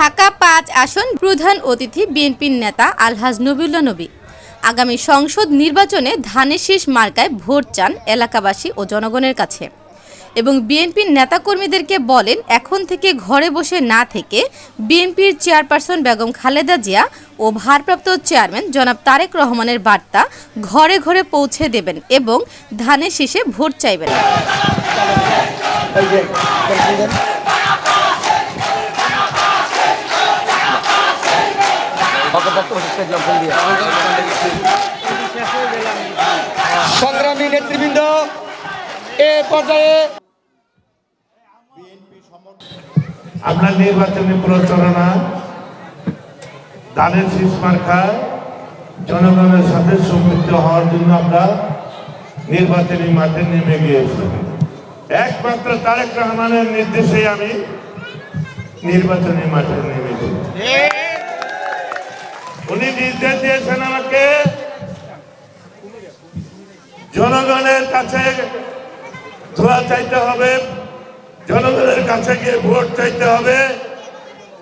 ঢাকা পাঁচ আসন প্রধান অতিথি বিএনপির নেতা আলহাজ নবিউল্লা নবী। আগামী সংসদ নির্বাচনে ধানের শীষ মার্কায় ভোট চান এলাকাবাসী ও জনগণের কাছে। এবং বিএনপির নেতাকর্মীদেরকে বলেন, এখন থেকে ঘরে বসে না থেকে বিএনপির চেয়ারপারসন বেগম খালেদা জিয়া ও ভারপ্রাপ্ত চেয়ারম্যান জনাব তারেক রহমানের বার্তা ঘরে ঘরে পৌঁছে দেবেন এবং ধানের শীষে ভোট চাইবেন এই যে প্রেসিডেন্ট বক্তব্য শেষ করে দিলাম ফোন দিয়ে সংগ্রামী নেতৃবৃন্দ এ পর্যায়ে আমরা নির্বাচনী প্রচারণা দানের শীষ মার্কা জনগণের সাথে সম্পৃক্ত হওয়ার জন্য আমরা নির্বাচনী মাঠে নেমে গিয়েছি। একমাত্র তারেক রহমানের নির্দেশে আমি নির্বাচনী মাঠে নেমেছি উনি নির্দেশ দিয়েছেন আমাকে জনগণের কাছে ধোয়া চাইতে হবে, জনগণের কাছে গিয়ে ভোট চাইতে হবে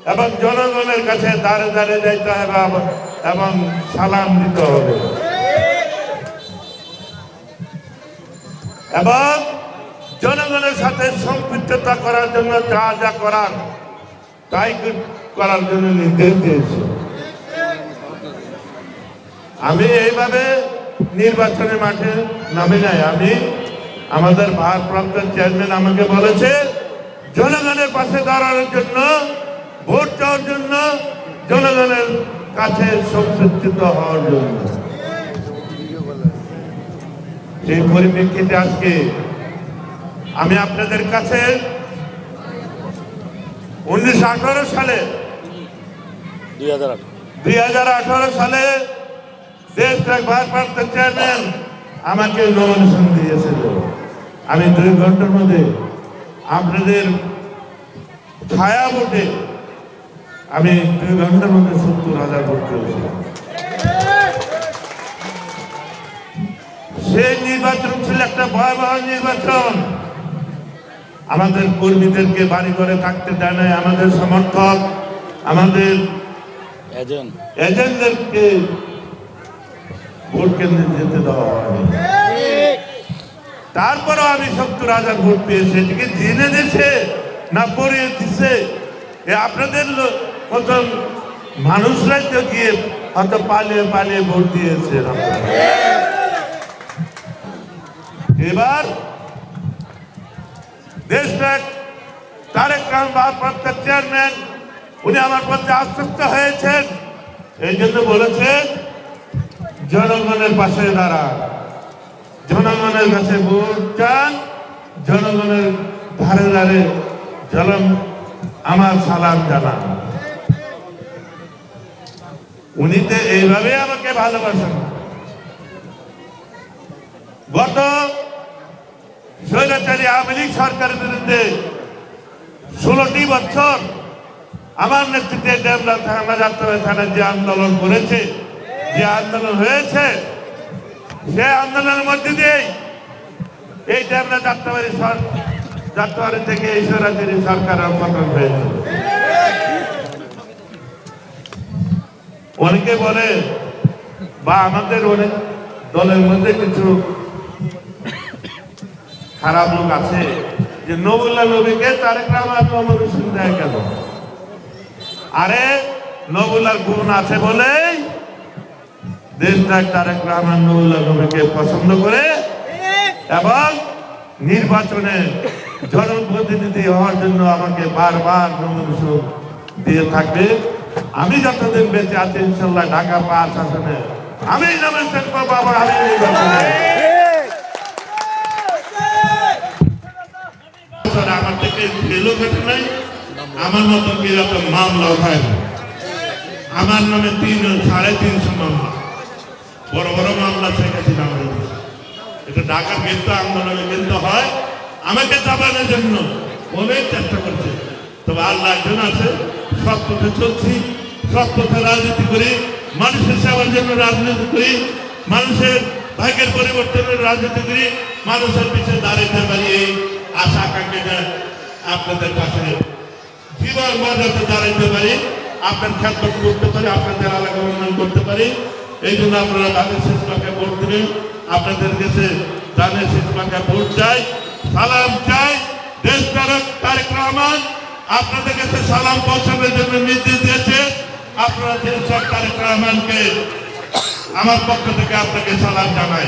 এবং জনগণের কাছে দাঁড়ে দাঁড়িয়ে যাইতে হবে এবং- সালাম দিতে হবে। এবং জনগণের সাথে সম্পৃক্ততা করার জন্য যা যা করার, তাই করার জন্য নির্দেশ দিয়েছে। আমি এইভাবে নির্বাচনের মাঠে নামি নাই। আমি আমাদের ভারপ্রাপ্ত চেয়ারম্যান আমাকে বলেছে জনগণের পাশে দাঁড়ানোর জন্য ভোট চাওয়ার জন্য জনগণের কাছে সম্পৃক্ত হওয়ার জন্য। সেই পরিপ্রেক্ষিতে আজকে আমি আপনাদের কাছে উনিশশো আঠারো সালে দুই দুই হাজার আঠারো সালে দেশ ভারপ্রাপ্ত চেয়ারম্যান আমাকে নমিনেশন দিয়েছিল। আমি দুই ঘণ্টার মধ্যে আপনাদের ছায়া ভোটে আমি দুই ঘণ্টার মধ্যে সত্তর হাজার ভোট পেয়েছিলাম সেই নির্বাচন ছিল একটা ভয়াবহ নির্বাচন। আমাদের কর্মীদেরকে বাড়ি ঘরে থাকতে দেয় নাই আমাদের সমর্থক আমাদের এজেন্ট এজেন্টদেরকে ভোট কেন্দ্রে যেতে দেওয়া হয়নি। তারপরেও আমি সত্তর রাজা ভোট পেয়েছি। এটিকে জেনে দিছে না পড়িয়ে দিছে? আপনাদের মতন মানুষরাই তো গিয়ে হয়তো পালিয়ে পালিয়ে ভোট দিয়েছে এবার ভারপ্রাপ্ত চেয়ারম্যান, উনি আমার প্রতি আশ্বস্ত হয়েছেন। এই জন্য বলেছেন জনগণের পাশে দাঁড়া। জনগণের কাছে ভোট চান, জনগণের ধারে ধারে জলম আমার সালাম জানান। উনি তো এইভাবে আমাকে ভালোবাসেন। গত স্বৈরাচারী আওয়ামী লীগ সরকারের বিরুদ্ধে ষোলোটি বছর আমার নেতৃত্বে ডেমরা থানা যাত্রা থানায় যে আন্দোলন করেছে যে আন্দোলন হয়েছে, সে আন্দোলনের মধ্যে দিয়েই এইটা আমরা যাত্রাবাড়ি যাত্রাবাড়ি থেকে এই স্বৈরাচারী সরকারের পতন হয়েছে। অনেকে বলে, বা আমাদের অনেক দলের মধ্যে কিছু খারাপ লোক আছে, যে নবুল্লাহ নবীকে তারেক রহমান নমিনেশন দেয় কেন? আরে নবুল্লার গুণ আছে বলেই দেশটাক তারেক রহমান নবুল্লাহ নবীকে পছন্দ করে এবং নির্বাচনে জনপ্রতিনিধি হওয়ার জন্য আমাকে বারবার নমিনেশন দিয়ে থাকবে। আমি যতদিন বেঁচে আছি, ইনশাল্লাহ ঢাকা পাঁচ আসনে আমি পাবো আবার আমি আমার থেকে জেলও ঘটে আমার মতো হয় আমার নামে তিন সাড়ে তিনশো মামলা। বড় বড় মামলা আমাদের দেশে। এটা ঢাকার কিন্তু আন্দোলনে কিন্তু হয়। আমাকে চাপানোর জন্য অনেক চেষ্টা করছে। তবে আল্লাহ একজন আছে সব পথে চলছি সব পথে রাজনীতি করি, মানুষের সেবার জন্য রাজনীতি করি, মানুষের ভাগ্যের পরিবর্তনের রাজনীতি করি, মানুষের পিছনে দাঁড়িয়ে দাঁড়িয়ে আশা আকাঙ্ক্ষা আপনাদের কাছে জীবন মর্যাদা দাঁড়াইতে পারি, আপনার খ্যাতমত করতে পারি, আপনাদের আলাদা উন্নয়ন করতে পারি এই জন্য আপনারা দানের শেষ পাকে ভোট দেবেন আপনাদের কাছে দানের শেষ পাকে ভোট চাই। সালাম চাই। দেশ তারক তারেক রহমান আপনাদের কাছে সালাম পৌঁছানোর জন্য নির্দেশ দিয়েছে। আপনারা দেশ তারেক রহমানকে আমার পক্ষ থেকে আপনাকে সালাম জানাই।